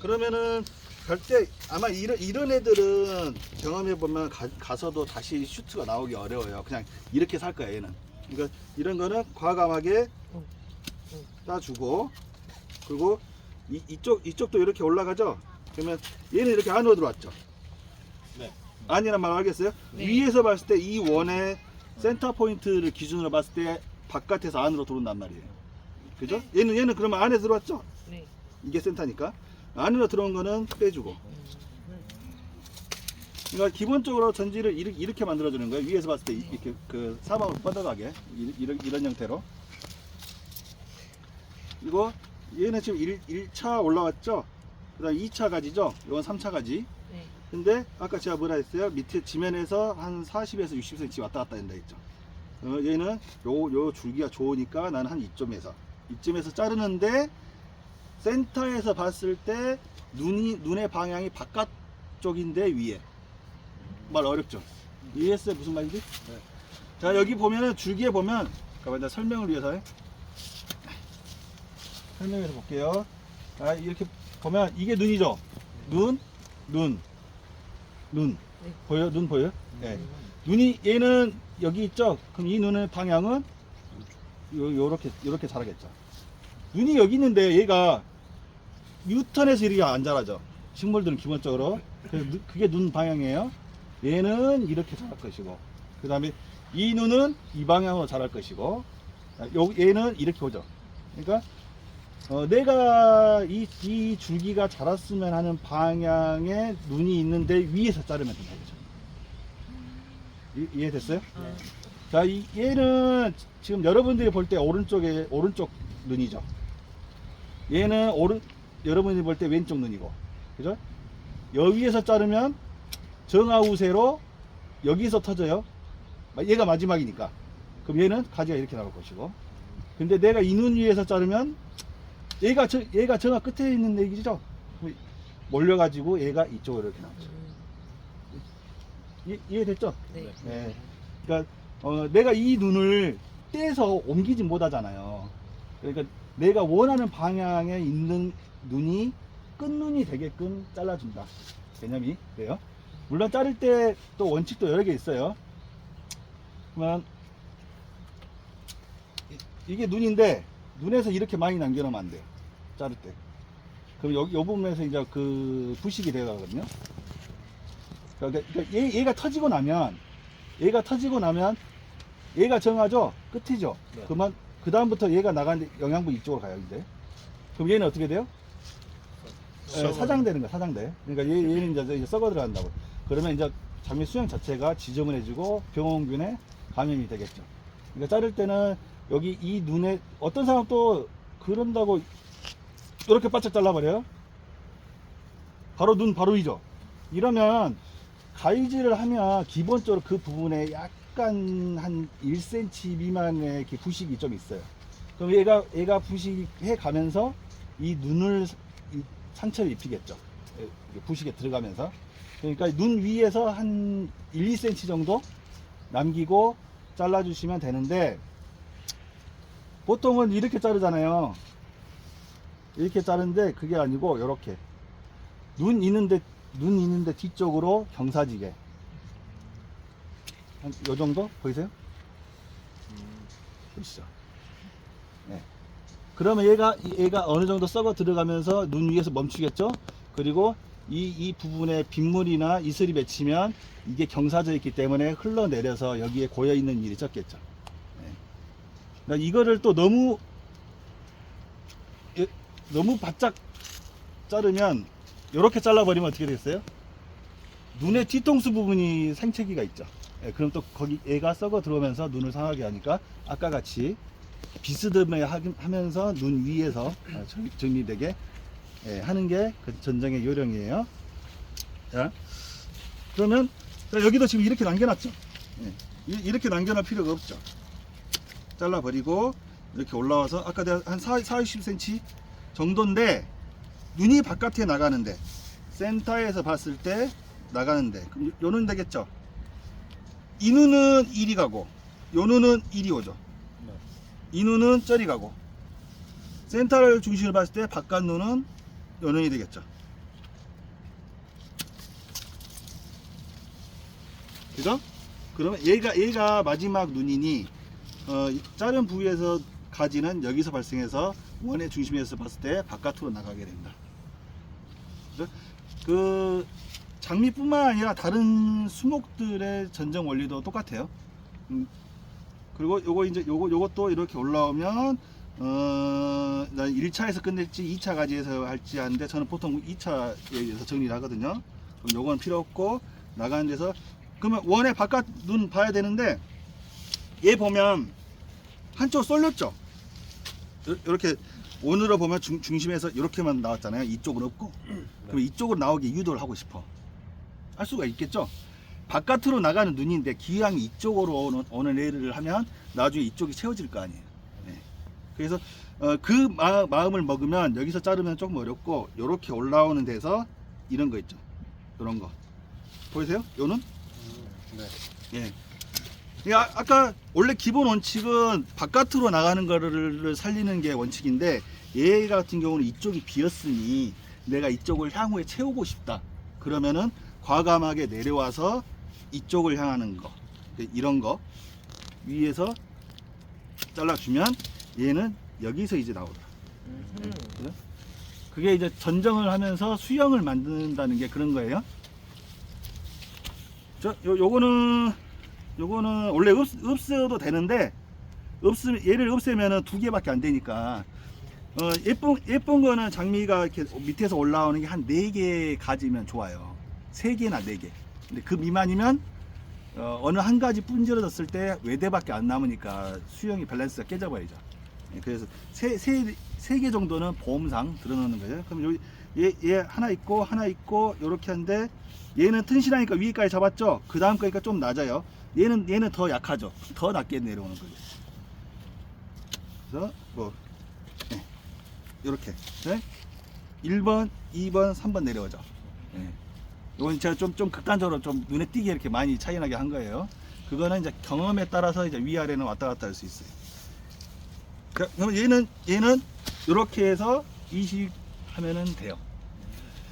그러면은 갈때 아마 이런 이런 애들은 경험해 보면 가서도 다시 슈트가 나오기 어려워요. 그냥 이렇게 살 거야 얘는. 그러니까 이런 거는 과감하게. 따주고 그리고 이, 이쪽 이쪽도 이렇게 올라가죠. 그러면 얘는 이렇게 안으로 들어왔죠. 네. 아니란 말 알겠어요? 네. 위에서 봤을 때 이 원의 센터 포인트를 기준으로 봤을 때 바깥에서 안으로 들어온단 말이에요. 그죠? 얘는 얘는 그러면 안에 들어왔죠. 네. 이게 센터니까 안으로 들어온 거는 빼주고. 그러니까 기본적으로 전지를 이렇게, 이렇게 만들어주는 거예요. 위에서 봤을 때 이렇게 그 사방으로 뻗어가게 이- 이런, 이런 형태로. 그리고 얘는 지금 1, 1차 올라왔죠. 그 다음 2차 가지죠. 이건 3차 가지. 네. 근데 아까 제가 뭐라 했어요? 밑에 지면에서 한 40에서 60cm 왔다 갔다 된다 했죠. 어, 얘는 요, 요 줄기가 좋으니까 나는 한 이쯤에서 이쯤에서 자르는데 센터에서 봤을 때 눈이 눈의 방향이 바깥쪽인데 위에 말 어렵죠? 이해했어요? 무슨 말인지? 자 여기 보면은 줄기에 보면 나 설명을 위해서 해. 설명해서 볼게요. 자 이렇게 보면 이게 눈이죠? 눈, 눈, 눈 네. 보여? 눈 보여? 요 네. 눈이 얘는 여기 있죠? 그럼 이 눈의 방향은 요, 요렇게 요렇게 자라겠죠. 눈이 여기 있는데 얘가 유턴해서 이렇게 안 자라죠. 식물들은 기본적으로 그게 눈 방향이에요. 얘는 이렇게 자랄 것이고 그 다음에 이 눈은 이 방향으로 자랄 것이고 아, 요 얘는 이렇게 오죠. 그러니까 어, 내가 이, 이 줄기가 자랐으면 하는 방향에 눈이 있는데 위에서 자르면 된다 그죠. 이- 이해됐어요? 아, 자, 이, 얘는 지금 여러분들이 볼 때 오른쪽에 오른쪽 눈이죠. 얘는 오른 여러분이 볼 때 왼쪽 눈이고, 그죠? 여기에서 자르면 정하우세로 여기서 터져요. 마- 얘가 마지막이니까. 그럼 얘는 가지가 이렇게 나올 것이고. 근데 내가 이 눈 위에서 자르면 얘가 저, 얘가 정하 끝에 있는 얘기죠. 몰려가지고 얘가 이쪽으로 이렇게 나오죠. 음, 이, 이해됐죠? 네. 네. 그러니까 어, 내가 이 눈을 떼서 옮기지 못하잖아요. 그러니까 내가 원하는 방향에 있는 눈이 끝눈이 되게끔 잘라준다. 개념이 돼요. 물론 자를 때 또 원칙도 여러 개 있어요. 그러면 이- 이게 눈인데 눈에서 이렇게 많이 남겨놓으면 안 돼요. 자를 때. 그럼 여기 요 부분에서 이제 그 부식이 되거든요. 그러니까 그러니까 얘, 얘가 터지고 나면 얘가 터지고 나면 얘가 정하죠 끝이죠 네. 그만 그 다음부터 얘가 나가는데 영양분 이쪽으로 가요 이제 그럼 얘는 어떻게 돼요? 예, 사장 되는 거야 사장 돼 그러니까 얘, 얘는 이제, 이제 썩어 들어간다고. 그러면 이제 장미 수영 자체가 지저분해지고 병원균에 감염이 되겠죠. 그러니까 자를 때는 여기 이 눈에 어떤 사람 또 그런다고 이렇게 바짝 잘라버려요? 바로 눈 바로 위죠. 이러면 가위질을 하면 기본적으로 그 부분에 약간 한 1cm 미만의 부식이 좀 있어요. 그럼 얘가 얘가 부식해 가면서 이 눈을 이 상처를 입히겠죠. 예, 부식에 들어가면서 그러니까 눈 위에서 한 1, 2cm 정도 남기고 잘라주시면 되는데 보통은 이렇게 자르잖아요. 이렇게 자르는데 그게 아니고 이렇게 눈 있는데 눈 있는데 뒤쪽으로 경사지게 한 요 정도 보이세요? 보이시죠? 네. 그러면 얘가 얘가 어느 정도 썩어 들어가면서 눈 위에서 멈추겠죠? 그리고 이, 이 부분에 빗물이나 이슬이 맺히면 이게 경사져 있기 때문에 흘러내려서 여기에 고여 있는 일이 적겠죠. 네. 그러니까 이거를 또 너무 예, 너무 바짝 자르면 이렇게 잘라버리면 어떻게 되겠어요? 눈의 뒤통수 부분이 생채기가 있죠. 예, 그럼 또 거기 애가 썩어 들어오면서 눈을 상하게 하니까 아까 같이 비스듬해 하- 하면서 눈 위에서 어, 정- 정리되게 예, 하는 게 그 전쟁의 요령이에요. 자, 그러면 자, 여기도 지금 이렇게 남겨놨죠. 예, 이- 이렇게 남겨놓을 필요가 없죠. 잘라버리고 이렇게 올라와서 아까 내가 한 4, 40cm 정도인데 눈이 바깥에 나가는데 센터에서 봤을 때 나가는데 그럼 요- 요 눈 되겠죠 이 눈은 이리 가고 요 눈은 이리 오죠 네. 이 눈은 저리 가고 센터를 중심으로 봤을 때 바깥 눈은 연연이 되겠죠. 그죠? 그러면 얘가 얘가 마지막 눈이니 어, 이 자른 부위에서 가지는 여기서 발생해서 원의 중심에서 봤을 때 바깥으로 나가게 된다. 그죠? 그 장미뿐만 아니라 다른 수목들의 전정 원리도 똑같아요. 음, 그리고 요거 이제 요거 요것도 이렇게 올라오면 어, 난 1차에서 끝낼지 2차 가지에서 할지 하는데 저는 보통 2차에 의해서 정리를 하거든요. 그럼 요건 필요 없고 나가는 데서 그러면 원의 바깥 눈 봐야 되는데 얘 보면 한쪽 쏠렸죠. 요- 요렇게 원으로 보면 중, 중심에서 이렇게만 나왔잖아요. 이쪽은 없고. 그럼 이쪽으로 나오게 유도를 하고 싶어. 할 수가 있겠죠. 바깥으로 나가는 눈인데 기왕 이쪽으로 오는, 오는 애를 하면 나중에 이쪽이 채워질 거 아니에요. 네. 그래서 어, 그 마, 마음을 먹으면 여기서 자르면 조금 어렵고 이렇게 올라오는 데서 이런 거 있죠. 이런 거 보이세요? 요는 네. 예. 이 아, 아까 원래 기본 원칙은 바깥으로 나가는 거를 살리는 게 원칙인데 얘 같은 경우는 이쪽이 비었으니 내가 이쪽을 향후에 채우고 싶다. 그러면은 과감하게 내려와서 이쪽을 향하는 거 이런 거 위에서 잘라주면 얘는 여기서 이제 나오더라. 음. 그게 이제 전정을 하면서 수영을 만든다는 게 그런 거예요. 저, 요, 요거는, 요거는 원래 없, 없어도 되는데, 없으면, 얘를 없애면은 두 개밖에 안 되니까, 어, 예쁜, 예쁜 거는 장미가 이렇게 밑에서 올라오는 게 한 네 개 가지면 좋아요. 세 개나 네 개. 근데 그 미만이면, 어, 어느 한 가지 분질러졌을 때 외대밖에 안 남으니까 수영이 밸런스가 깨져버리죠. 예, 그래서 세, 세, 세 개 정도는 보험상 들어놓는 거예요. 그럼 여기 얘, 얘 하나 있고 하나 있고 요렇게 한데 얘는 튼실하니까 위에까지 잡았죠. 그 다음 거니까 좀 낮아요. 얘는 얘는 더 약하죠. 더 낮게 내려오는 거예요. 그래서 뭐 네. 요렇게 네? 1번, 2번, 3번 내려오죠. 네. 이건 제가 좀, 좀 극단적으로 좀 눈에 띄게 이렇게 많이 차이 나게 한 거예요. 그거는 이제 경험에 따라서 이제 위아래는 왔다 갔다 할 수 있어요. 그- 그럼 얘는 얘는 이렇게 해서 이식 하면은 돼요.